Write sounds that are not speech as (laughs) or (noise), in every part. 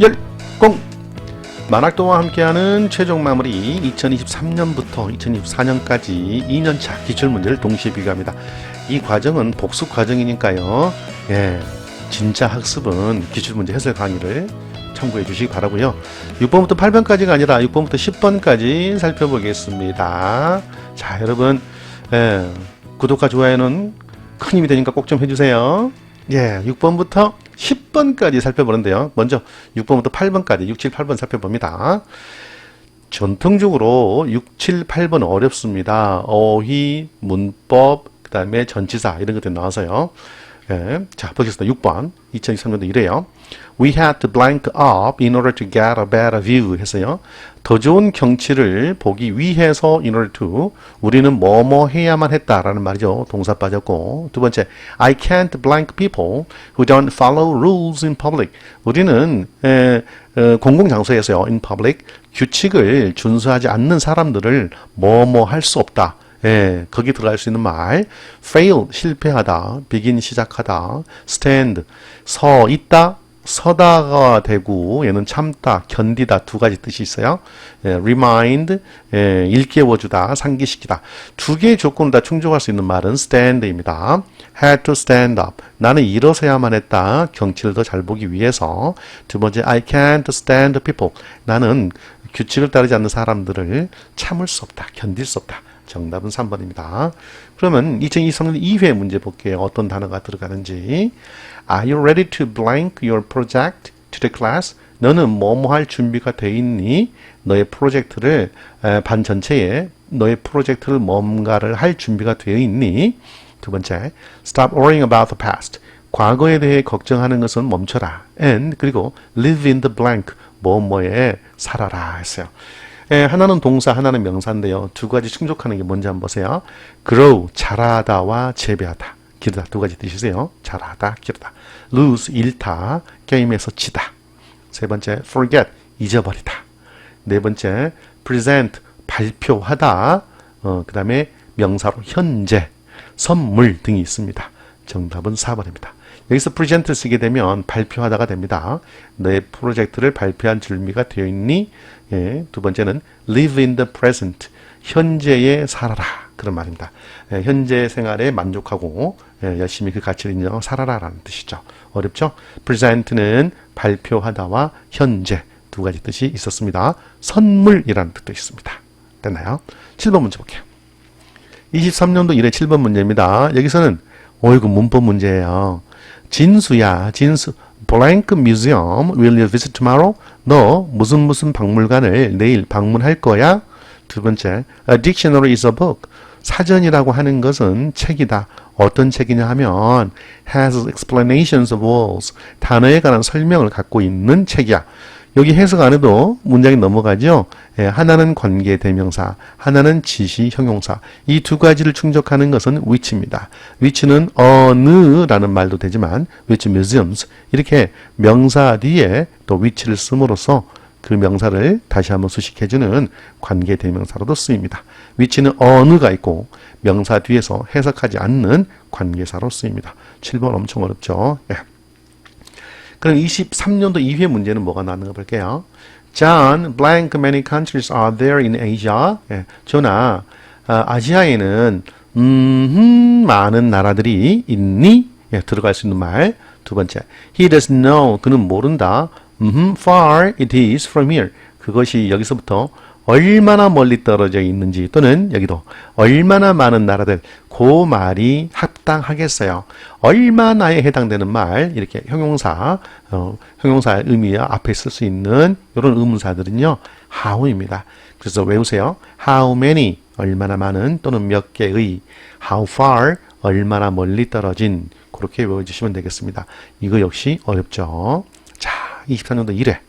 열공 만학도와 함께하는 최종 마무리 2023년부터 2024년까지 2년차 기출문제를 동시에 비교합니다. 이 과정은 복습 과정이니까요. 예, 진짜 학습은 기출문제 해설 강의를 참고해 주시기 바라고요. 6번부터 8번까지가 아니라 6번부터 10번까지 살펴보겠습니다. 자, 여러분 예, 구독과 좋아요는 큰 힘이 되니까 꼭 좀 해주세요. 예, 6번부터 10번까지 살펴보는데요. 먼저 6번부터 8번까지 6, 7, 8번 살펴봅니다. 전통적으로 6, 7, 8번 어렵습니다. 어휘, 문법, 그 다음에 전치사 이런 것들이 나와서요. 예, 자, 보겠습니다. 6번. 2023년도 이래요. We had to blank up in order to get a better view 했어요. 더 좋은 경치를 보기 위해서 in order to 우리는 뭐뭐 해야만 했다라는 말이죠. 동사 빠졌고. 두 번째, I can't blank people who don't follow rules in public. 우리는 에, 에, 공공 장소에서요. in public 규칙을 준수하지 않는 사람들을 뭐뭐 할 수 없다. 예, 거기 들어갈 수 있는 말 fail 실패하다, begin 시작하다, stand 서 있다, 서다가 되고 얘는 참다, 견디다 두 가지 뜻이 있어요. 예, remind 예, 일깨워주다, 상기시키다 두 개의 조건을 다 충족할 수 있는 말은 stand입니다. had to stand up 나는 일어서야만 했다. 경치를 더 잘 보기 위해서 두 번째 I can't stand people 나는 규칙을 따르지 않는 사람들을 참을 수 없다, 견딜 수 없다. 정답은 3번입니다. 그러면 2023년 2회 문제 볼게요. 어떤 단어가 들어가는지. Are you ready to blank your project to the class? 너는 뭐뭐 할 준비가 돼 있니? 너의 프로젝트를 에, 반 전체에 너의 프로젝트를 뭔가를 할 준비가 되어 있니? 두 번째, stop worrying about the past. 과거에 대해 걱정하는 것은 멈춰라. and 그리고 live in the blank. 뭐뭐에 살아라 했어요. 예, 하나는 동사, 하나는 명사인데요. 두 가지 충족하는 게 뭔지 한번 보세요. grow, 자라다와 재배하다. 기르다 두 가지 뜻이세요. 자라다, 기르다. lose, 잃다, 게임에서 지다. 세 번째, forget, 잊어버리다. 네 번째, present, 발표하다. 어, 그 다음에 명사로 현재, 선물 등이 있습니다. 정답은 4번입니다. 여기서 present를 쓰게 되면 발표하다가 됩니다. 내 프로젝트를 발표할 준비가 되어 있니? 예, 두 번째는 live in the present. 현재에 살아라. 그런 말입니다. 예, 현재 생활에 만족하고 예, 열심히 그 가치를 인정하고 살아라 라는 뜻이죠. 어렵죠? present는 발표하다와 현재 두 가지 뜻이 있었습니다. 선물이라는 뜻도 있습니다. 됐나요? 7번 문제 볼게요. 23년도 1회 7번 문제입니다. 여기서는 어이구 문법 문제예요. 진수야, 진수. blank museum will you visit tomorrow? 너 무슨 무슨 박물관을 내일 방문할 거야? 두 번째, a dictionary is a book. 사전이라고 하는 것은 책이다. 어떤 책이냐 하면 has explanations of words. 단어에 관한 설명을 갖고 있는 책이야. 여기 해석 안 해도 문장이 넘어가죠. 예, 하나는 관계 대명사, 하나는 지시 형용사. 이 두 가지를 충족하는 것은 which입니다. which는 어느라는 말도 되지만 which museums 이렇게 명사 뒤에 또 which를 씀으로써 그 명사를 다시 한번 수식해주는 관계 대명사로도 쓰입니다. which는 어느가 있고 명사 뒤에서 해석하지 않는 관계사로 쓰입니다. 7번 엄청 어렵죠. 예. 그럼 23년도 2회 문제는 뭐가 나왔는가 볼게요. John, blank many countries are there in Asia. 예, 전하, 아, 아시아에는 음, 많은 나라들이 있니? 예, 들어갈 수 있는 말. 두 번째, he does know. 그는 모른다. 음, far it is from here. 그것이 여기서부터 얼마나 멀리 떨어져 있는지 또는 여기도 얼마나 많은 나라들 그 말이 합당하겠어요. 얼마나에 해당되는 말 이렇게 형용사 어, 형용사 의미 앞에 쓸 수 있는 이런 의문사들은요 how입니다. 그래서 외우세요. how many 얼마나 많은 또는 몇 개의 how far 얼마나 멀리 떨어진 그렇게 외워주시면 되겠습니다. 이거 역시 어렵죠. 자, 24년도 1회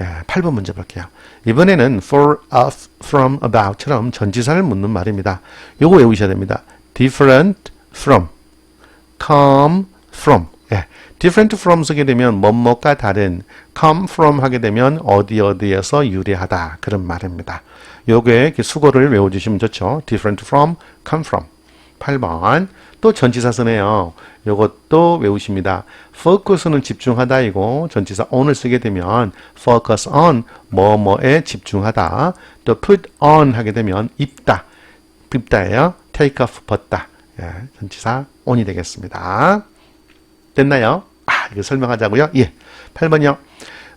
예, 8번 문제 볼게요. 이번에는 for, of, from, about처럼 전지사를 묻는 말입니다. 요거 외우셔야 됩니다. different from, come from. 예, different from 쓰게 되면 뭐뭐가 다른, come from 하게 되면 어디 어디에서 유래하다 그런 말입니다. 요게 수거를 외워주시면 좋죠. different from, come from. 8번. 또 전치사 쓰네요. 요것도 외우십니다. focus는 집중하다이고 전치사 on을 쓰게 되면 focus on 뭐뭐에 집중하다. 또 put on 하게 되면 입다. 입다예요. take off 벗다. 예, 전치사 on이 되겠습니다. 됐나요? 아, 이거 설명하자고요? 예. 8번요.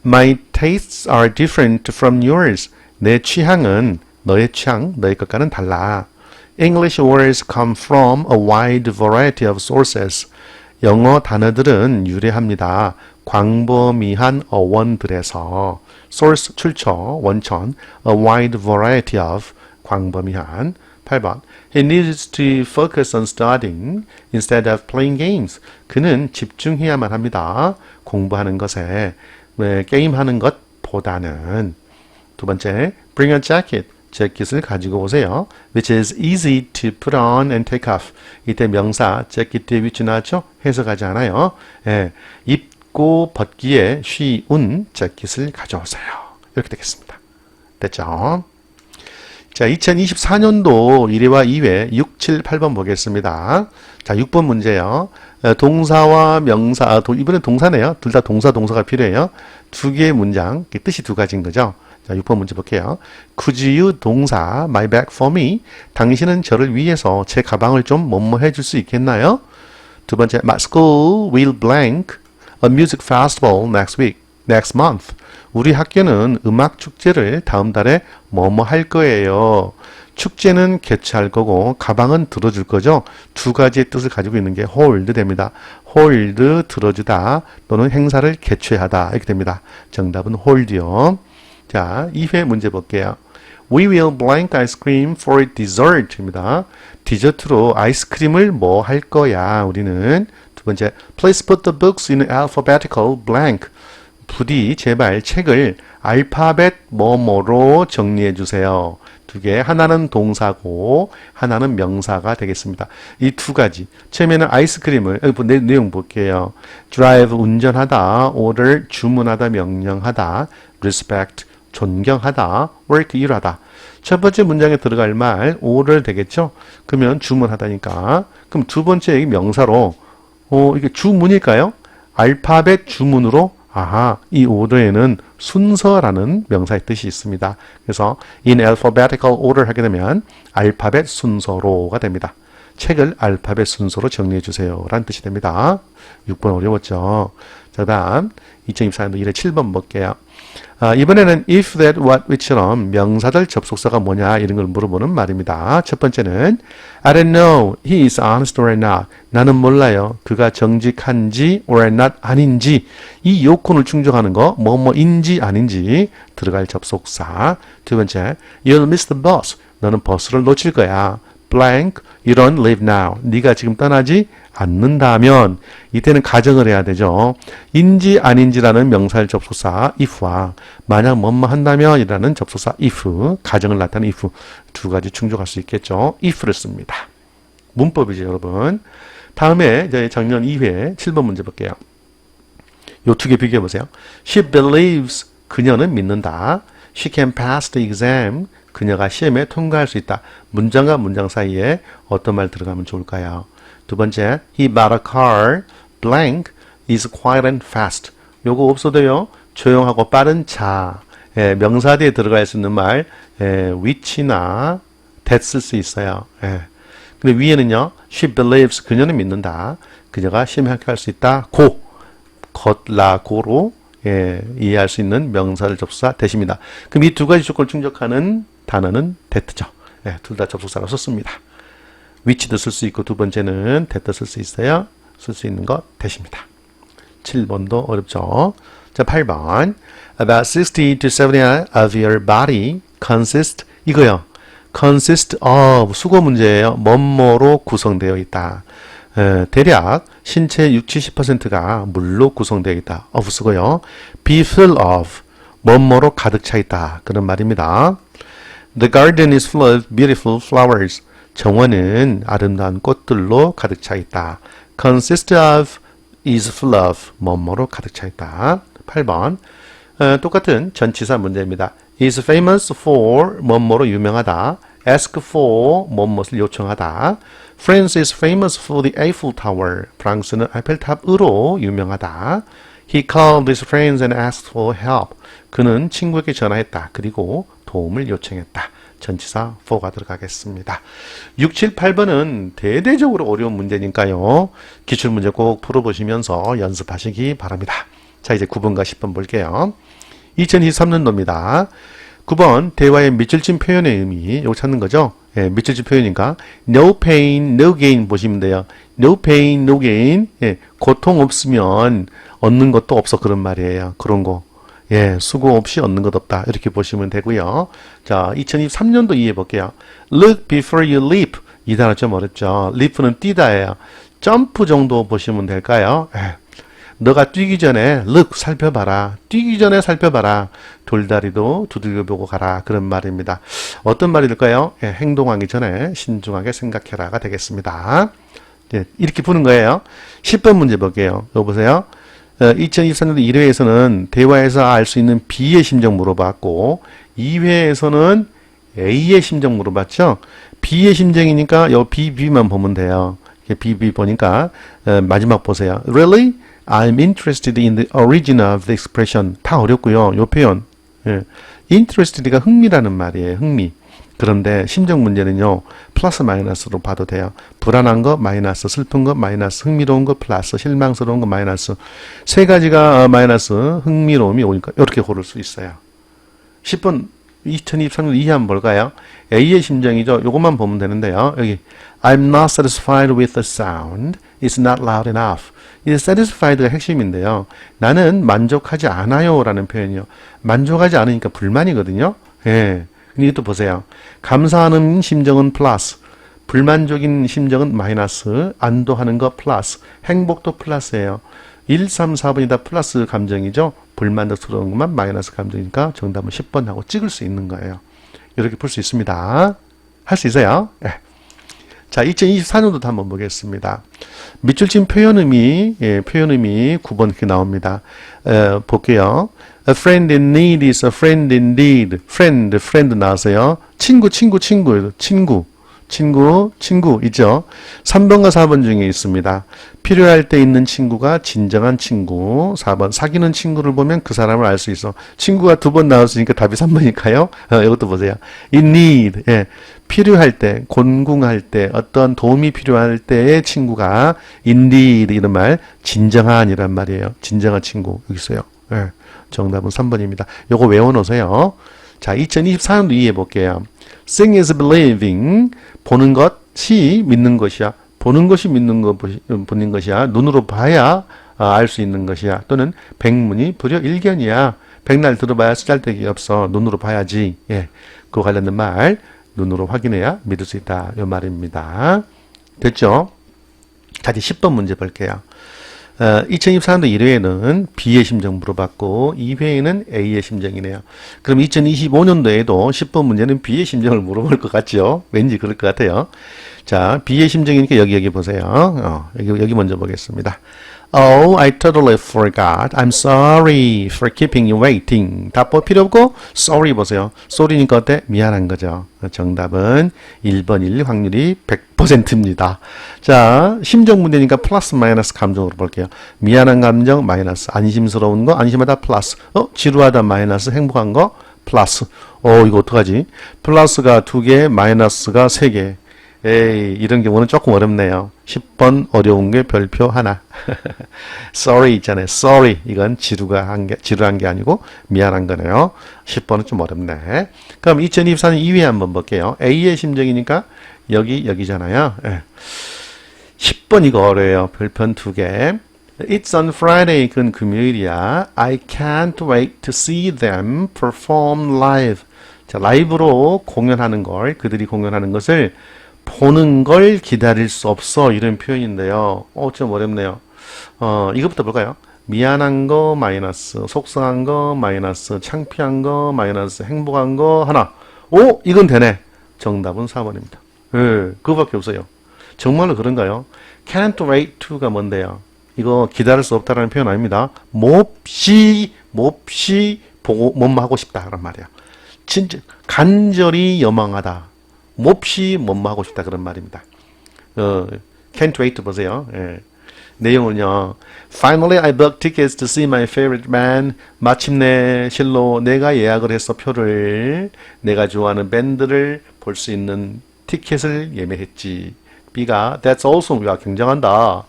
My tastes are different from yours. 내 취향은 너의 취향, 너의 것과는 달라. English words come from a wide variety of sources. 영어 단어들은 유래합니다. 광범위한 어원들에서 source 출처, 원천, a wide variety of 광범위한 8번. He needs to focus on studying instead of playing games. 그는 집중해야만 합니다. 공부하는 것에 네, 게임하는 것보다는 두 번째, bring a jacket. 재킷을 가지고 오세요. which is easy to put on and take off. 이때 명사 재킷의 위치 나왔죠? 해석하지 않아요. 예, 입고 벗기에 쉬운 재킷을 가져오세요. 이렇게 되겠습니다. 됐죠? 자, 2024년도 1회와 2회 6, 7, 8번 보겠습니다. 자, 6번 문제요. 어, 동사와 명사, 아, 도, 이번엔 동사네요. 둘 다 동사, 동사가 필요해요. 두 개의 문장, 뜻이 두 가지인 거죠. 자, 6번 문제 볼게요. Could you 동사 my bag for me? 당신은 저를 위해서 제 가방을 좀 뭐뭐 해줄 수 있겠나요? 두 번째, my school will blank a music festival next week, next month. 우리 학교는 음악 축제를 다음 달에 뭐뭐 할 거예요. 축제는 개최할 거고 가방은 들어줄 거죠. 두 가지의 뜻을 가지고 있는 게 hold 됩니다. hold 들어주다 또는 행사를 개최하다 이렇게 됩니다. 정답은 hold요. 자, 2회 문제 볼게요. We will blank ice cream for dessert입니다. 디저트로 아이스크림을 뭐 할 거야, 우리는. 두 번째, please put the books in alphabetical blank. 부디 제발 책을 알파벳 뭐뭐로 정리해 주세요. 두 개, 하나는 동사고 하나는 명사가 되겠습니다. 이 두 가지. 처음에는 아이스크림을 어, 내, 내용 볼게요. drive 운전하다, order 주문하다, 명령하다, respect 존경하다, work 일하다. 첫 번째 문장에 들어갈 말 order 되겠죠? 그러면 주문하다니까. 그럼 두 번째 명사로 어, 이게 주문일까요? 알파벳 주문으로 아하, 이 order에는 순서라는 명사의 뜻이 있습니다. 그래서 in alphabetical order 하게 되면 알파벳 순서로가 됩니다. 책을 알파벳 순서로 정리해 주세요. 라는 뜻이 됩니다. 6번 어려웠죠. 자, 다음 2024년도 1회 7번 볼게요. 아, 이번에는 if, that, what, which처럼 명사들 접속사가 뭐냐 이런 걸 물어보는 말입니다. 첫 번째는 I don't know he is honest or not. 나는 몰라요. 그가 정직한지 or not 아닌지 이 요건을 충족하는 거 뭐뭐인지 아닌지 들어갈 접속사. 두 번째 You'll miss the bus. 너는 버스를 놓칠 거야. Blank, you don't leave now. 네가 지금 떠나지 않는다면 이때는 가정을 해야 되죠. 인지 아닌지라는 명사의 접속사 if와 만약 뭐뭐 한다면 이라는 접속사 if, 가정을 나타내는 if 두 가지 충족할 수 있겠죠. if를 씁니다. 문법이죠, 여러분. 다음에 이제 작년 2회 7번 문제 볼게요. 요 두 개 비교해 보세요. She believes 그녀는 믿는다. She can pass the exam. 그녀가 시험에 통과할 수 있다. 문장과 문장 사이에 어떤 말 들어가면 좋을까요? 두 번째, he bought a car, blank, is quiet and fast. 요거 없어도요, 조용하고 빠른 차. 예, 명사 뒤에 들어갈 수 있는 말, 예, which나 that 쓸 수 있어요. 예. 근데 위에는요, she believes, 그녀는 믿는다. 그녀가 시험에 합격할 수 있다. 고, 겉라고로 예, 이해할 수 있는 명사를 접수사 대십니다. 그럼 이 두 가지 조건을 충족하는 단어는 that죠. 예, 둘 다 접속사로 썼습니다. 위치도 쓸 수 있고 두 번째는 that도 쓸수 있어요. 쓸 수 있는 거 that입니다. 7번도 어렵죠. 자, 8번. About 60 to 70 of your body consist 이거요. consist of 수거 문제예요. 뭐뭐로 구성되어 있다. 에, 대략 신체 60, 70%가 물로 구성되어 있다. of 쓰고요. be full of 뭐뭐로 가득 차 있다. 그런 말입니다. The garden is full of beautiful flowers. 정원은 아름다운 꽃들로 가득 차 있다. consist of is full of 뭐뭐로 가득 차 있다. 8번. 어, 똑같은 전치사 문제입니다. is famous for 뭐뭐로 유명하다. Ask for 뭐뭇을 요청하다. France is famous for the Eiffel Tower. 프랑스는 에펠탑으로 유명하다. He called his friends and asked for help. 그는 친구에게 전화했다. 그리고 도움을 요청했다. 전치사 for가 들어가겠습니다. 6, 7, 8번은 대대적으로 어려운 문제니까요. 기출문제 꼭 풀어보시면서 연습하시기 바랍니다. 자, 이제 9번과 10번 볼게요. 2023년도입니다. 9번 대화의 밑줄진 표현의 의미 이거 찾는 거죠. 예, 밑줄진 표현이니까 no pain, no gain 보시면 돼요. no pain, no gain. 예, 고통 없으면 얻는 것도 없어 그런 말이에요. 그런 거. 예, 수고 없이 얻는 것 없다. 이렇게 보시면 되고요. 자, 2023년도 이해해 볼게요. Look before you leap. 이 단어 좀 어렵죠. leap는 뛰다예요. 점프 정도 보시면 될까요? 예. 너가 뛰기 전에 look 살펴봐라. 뛰기 전에 살펴봐라. 돌다리도 두들겨보고 가라. 그런 말입니다. 어떤 말일까요? 예, 행동하기 전에 신중하게 생각해라가 되겠습니다. 예, 이렇게 푸는 거예요. 10번 문제 볼게요. 이거 보세요. 어, 2023년도 1회에서는 대화에서 알 수 있는 B의 심정 물어봤고 2회에서는 A의 심정 물어봤죠. B의 심정이니까 요 B, B만 보면 돼요. B, B 보니까 어, 마지막 보세요. Really? I'm interested in the origin of the expression. 다 어렵고요. 요 표현. 예. interested가 흥미라는 말이에요. 흥미. 그런데 심정 문제는요. 플러스 마이너스로 봐도 돼요. 불안한 거 마이너스, 슬픈 거 마이너스, 흥미로운 거 플러스, 실망스러운 거 마이너스. 세 가지가 어, 마이너스, 흥미로움이 오니까 이렇게 고를 수 있어요. 10번 2023년 이해 한번 볼까요? A의 심정이죠. 요것만 보면 되는데요. 여기 I'm not satisfied with the sound. It's not loud enough. 이 satisfied가 핵심인데요. 나는 만족하지 않아요 라는 표현이요. 만족하지 않으니까 불만이거든요. 예. 근데 이것도 보세요. 감사하는 심정은 플러스. 불만족인 심정은 마이너스. 안도하는 거 플러스. 행복도 플러스예요. 1, 3, 4번이 다 플러스 감정이죠. 불만족스러운 것만 마이너스 감정이니까 정답은 10번 하고 찍을 수 있는 거예요. 이렇게 풀 수 있습니다. 할 수 있어요. 예. 자, 2024년도도 한번 보겠습니다. 밑줄 친 표현 의미, 예, 표현 의미 9번 이렇게 나옵니다. 에, 볼게요. A friend in need is a friend indeed. friend, friend 나왔어요. 친구, 친구, 친구, 친구. 친구, 친구 있죠. 3번과 4번 중에 있습니다. 필요할 때 있는 친구가 진정한 친구. 4번 사귀는 친구를 보면 그 사람을 알 수 있어. 친구가 두 번 나왔으니까 답이 3번일까요? (laughs) 어, 이것도 보세요. in need. 예. 필요할 때, 곤궁할 때, 어떤 도움이 필요할 때의 친구가 indeed 이런 말 진정한이란 말이에요. 진정한 친구 여기 있어요. 예. 정답은 3번입니다. 요거 외워 놓으세요. 자, 2024년도 이해해 볼게요. Seeing is believing. 보는 것이 믿는 것이야. 보는 것이 믿는 것, 보는 것이야. 눈으로 봐야 아, 알수 있는 것이야. 또는 백문이 불여 일견이야. 백날 들어봐야 쓰잘데기 없어. 눈으로 봐야지. 예. 그 관련된 말 눈으로 확인해야 믿을 수 있다. 이 말입니다. 됐죠? 자, 이제 10번 문제 볼게요. 어, 2024년도 1회에는 B의 심정 물어봤고 2회에는 A의 심정이네요. 그럼 2025년도에도 10번 문제는 B의 심정을 물어볼 것 같죠? 왠지 그럴 것 같아요. 자, B의 심정이니까 여기 여기 보세요. 어, 여기 여기 먼저 보겠습니다. Oh, I totally forgot. I'm sorry for keeping you waiting. 답보 필요 없고 sorry 보세요. sorry니까 어때? 미안한 거죠. 정답은 1번 1 확률이 100%입니다. 자, 심정 문제니까 플러스 마이너스 감정으로 볼게요. 미안한 감정 마이너스, 안심스러운 거 안심하다 플러스, 어 지루하다 마이너스, 행복한 거 플러스. 어 이거 어떡하지? 플러스가 두 개, 마이너스가 세 개. 에이, 이런 경우는 조금 어렵네요. 10번 어려운 게 별표 하나. (laughs) sorry 있잖아요. sorry. 이건 지루가 한 게, 지루한 게 아니고 미안한 거네요. 10번은 좀 어렵네. 그럼 2024년 2위 한번 볼게요. A의 심정이니까 여기, 여기잖아요. 예. 10번 이거 어려워요. 별편 두 개. It's on Friday. 그건 금요일이야. I can't wait to see them perform live. 자, 라이브로 공연하는 걸, 그들이 공연하는 것을 보는 걸 기다릴 수 없어. 이런 표현인데요. 어, 좀 어렵네요. 어, 이것부터 볼까요? 미안한 거 마이너스, 속상한 거 마이너스, 창피한 거 마이너스, 행복한 거 하나. 오, 이건 되네. 정답은 4번입니다. 예, 그거밖에 없어요. 정말로 그런가요? can't wait to가 뭔데요? 이거 기다릴 수 없다라는 표현 아닙니다. 몹시 몹시 보고 뭐뭐 하고 싶다라는 말이야. 진짜 간절히 여망하다. 몹시 뭐뭐 하고 싶다 그런 말입니다. 어, can't wait 보세요. 예. 내용은요. Finally, I booked tickets to see my favorite band. 마침내 실로 내가 예약을 해서 표를 내가 좋아하는 밴드를 볼 수 있는 티켓을 예매했지. B가 That's awesome. 야, 굉장한다.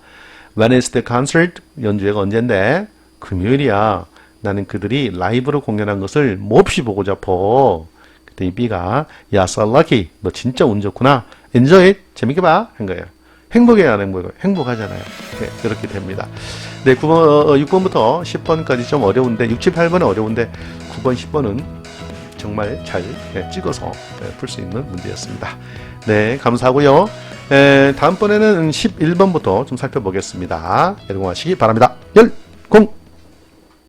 When is the concert? 연주회가 언젠데? 금요일이야. 나는 그들이 라이브로 공연한 것을 몹시 보고 싶어. 그랬더니 B가 야, lucky. 너 진짜 운 좋구나. It. 재밌게 봐. 한 거예요. 행복해요. 행복하잖아요. 네, 그렇게 됩니다. 네, 9번, 어, 6번부터 10번까지 좀 어려운데, 6, 7, 8번은 어려운데, 9번, 10번은 정말 잘 네, 찍어서 풀수 있는 문제였습니다. 네, 감사하고요. 에, 다음번에는 11번부터 좀 살펴보겠습니다. 여러분 하시기 바랍니다. 열, 공!